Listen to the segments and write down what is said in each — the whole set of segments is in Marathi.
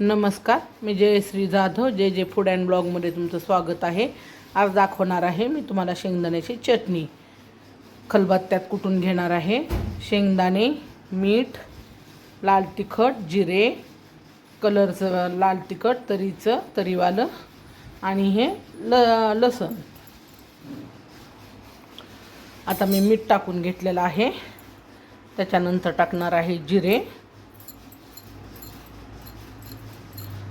नमस्कार मी जयश्री जाधव जे जे फूड अँड ब्लॉगमध्ये तुमचं स्वागत आहे. आज दाखवणार आहे मी तुम्हाला शेंगदाण्याची चटणी. खलबत्त्यात कुटून घेणार आहे. शेंगदाणे मीठ लाल तिखट जिरे कलरचं लाल तिखट तरीचं तरीवालं आणि हे ल लसण. आता मी मीठ टाकून घेतलेलं आहे. त्याच्यानंतर टाकणार आहे जिरे.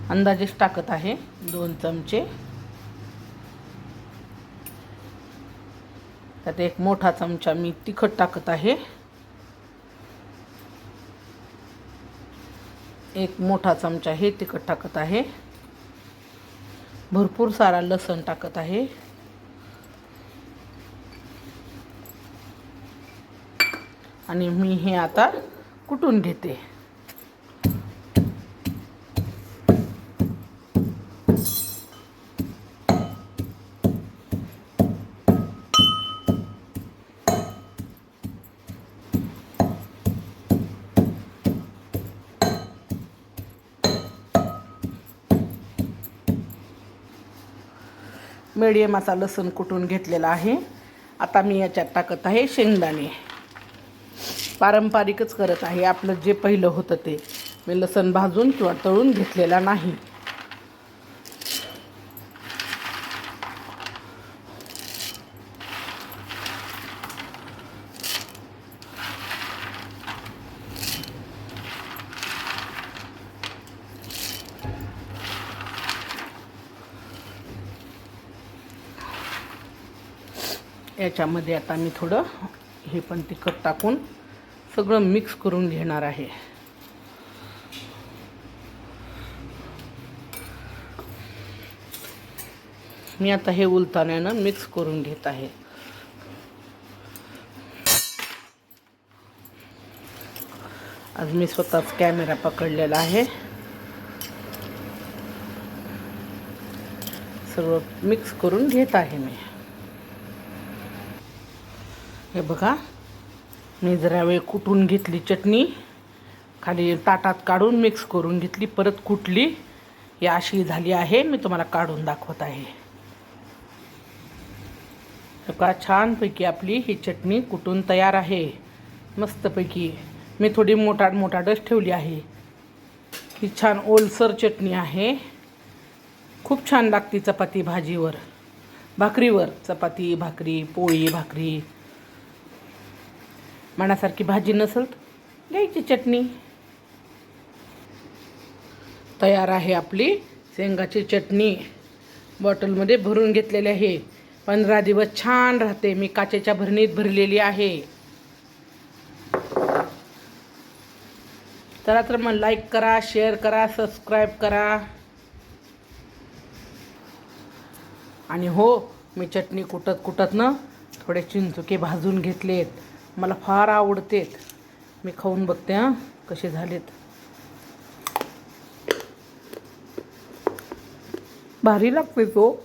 अंदाजेच टाकत आहे. दोन चमचे. त्यात एक मोठा चमचा मी तिखट टाकत आहे. एक मोठा चमचा हे तिखट टाकत आहे. भरपूर सारा लसण टाकत आहे. आणि मी हे आता कुटून घेते. मिडियम असा लसूण कुटून घेतलेला आहे. आता मी याच्यात टाकत आहे शेंगदाणे. पारंपरिकच करत आहे. आपलं जे पहिलं होतं ते. मी लसण भाजून किंवा तळून घेतलेला नाही. याच्यामध्ये आता मी थोडं हे पण तिखट टाकून सगळं मिक्स करून घेणार आहे. मी आता हे उलताण्यानं मिक्स करून घेत आहे. आज मी स्वतःच कॅमेरा पकडलेला आहे. सर्व मिक्स करून घेत आहे मी. हे बघा. मी जरा वेळ कुटून घेतली चटणी. खाली ताटात काढून मिक्स करून घेतली. परत कुटली. ही अशी झाली आहे. मी तुम्हाला काढून दाखवत आहे. बघा छानपैकी आपली ही चटणी कुटून तयार आहे. मस्तपैकी. मी थोडी मोठाड मोटाडच ठेवली आहे. ही छान ओलसर चटणी आहे. खूप छान लागते चपाती भाजीवर. भाकरीवर. चपाती भाकरी पोळी भाकरी. मनासारखी भाजी नसेल तर घ्यायची चटणी. तयार आहे आपली शेंगाची चटणी. बॉटलमध्ये भरून घेतलेली आहे. पंधरा दिवस छान राहते. मी काचेच्या भरणीत भरलेली आहे. चला तर मग लाईक करा शेअर करा सबस्क्राईब करा. आणि हो मी चटणी कुटत कुटत ना थोडे चिंचुके भाजून घेतलेत. मला फार आवडतेत. मी खाऊन बघते हां कसे झालेत. भारी लागते तो.